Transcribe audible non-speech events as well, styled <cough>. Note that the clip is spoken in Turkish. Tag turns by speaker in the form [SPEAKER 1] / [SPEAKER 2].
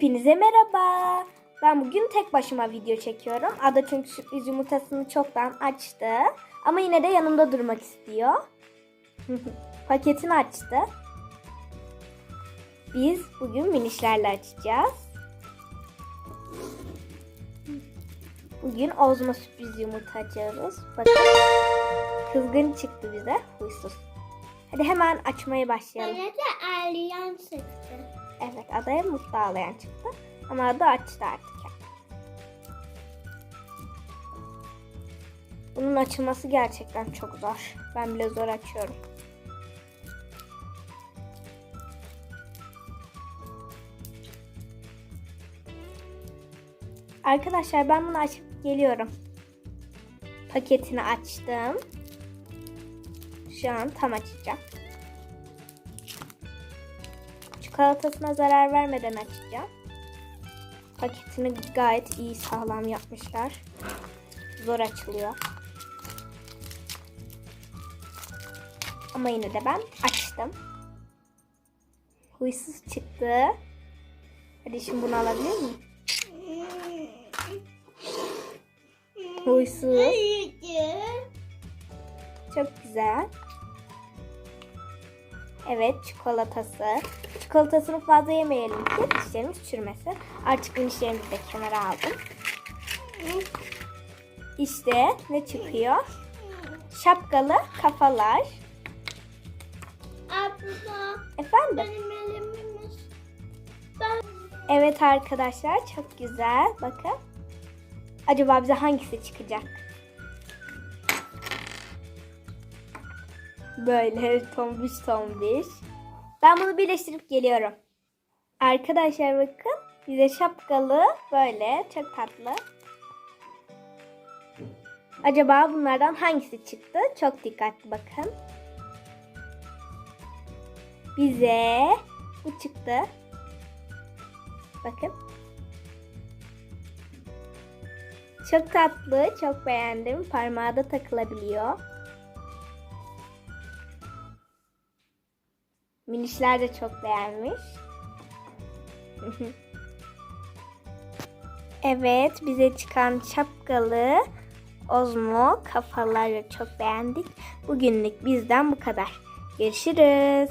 [SPEAKER 1] Hepinize merhaba. Ben bugün tek başıma video çekiyorum. Ada çünkü sürpriz yumurtasını çoktan açtı. Ama yine de yanımda durmak istiyor. <laughs> Paketini açtı. Biz bugün minişlerle açacağız. Bugün Ozma sürpriz yumurta açıyoruz. Bakın. Kızgın çıktı bize. Huysuz. Hadi hemen açmaya başlayalım.
[SPEAKER 2] Bana da ağlayan çıktı.
[SPEAKER 1] Evet adaya mutlu ağlayan çıktı. Ama ada açtı artık. Bunun açılması gerçekten çok zor. Ben bile zor açıyorum. Arkadaşlar ben bunu açıp geliyorum. Paketini açtım. Şu an tam açacağım. Çikolatasına zarar vermeden açacağım. Paketini gayet iyi sağlam yapmışlar. Zor açılıyor. Ama yine de ben açtım. Huysuz çıktı. Hadi şimdi bunu alabilir miyim? Huysuz. Çok güzel. Evet çikolatası. Çikolatasını fazla yemeyelim ki dişlerimiz çürümesin. Artık dişlerimizi de kenara aldım. İşte ne çıkıyor? Şapkalı kafalar.
[SPEAKER 2] Abla
[SPEAKER 1] Efendim?
[SPEAKER 2] benim elimiz. Ben
[SPEAKER 1] Evet arkadaşlar çok güzel. Bakın. Acaba bize hangisi çıkacak? Böyle tombiş tombiş. Ben bunu birleştirip geliyorum. Arkadaşlar bakın. Bize şapkalı böyle çok tatlı. Acaba bunlardan hangisi çıktı? Çok dikkatli bakın. Bize bu çıktı. Bakın. Çok tatlı, çok beğendim. Parmağa da takılabiliyor. Minişler de çok beğenmiş. <laughs> evet, bize çıkan şapkalı Ozmo kafaları çok beğendik. Bugünlük bizden bu kadar. Görüşürüz.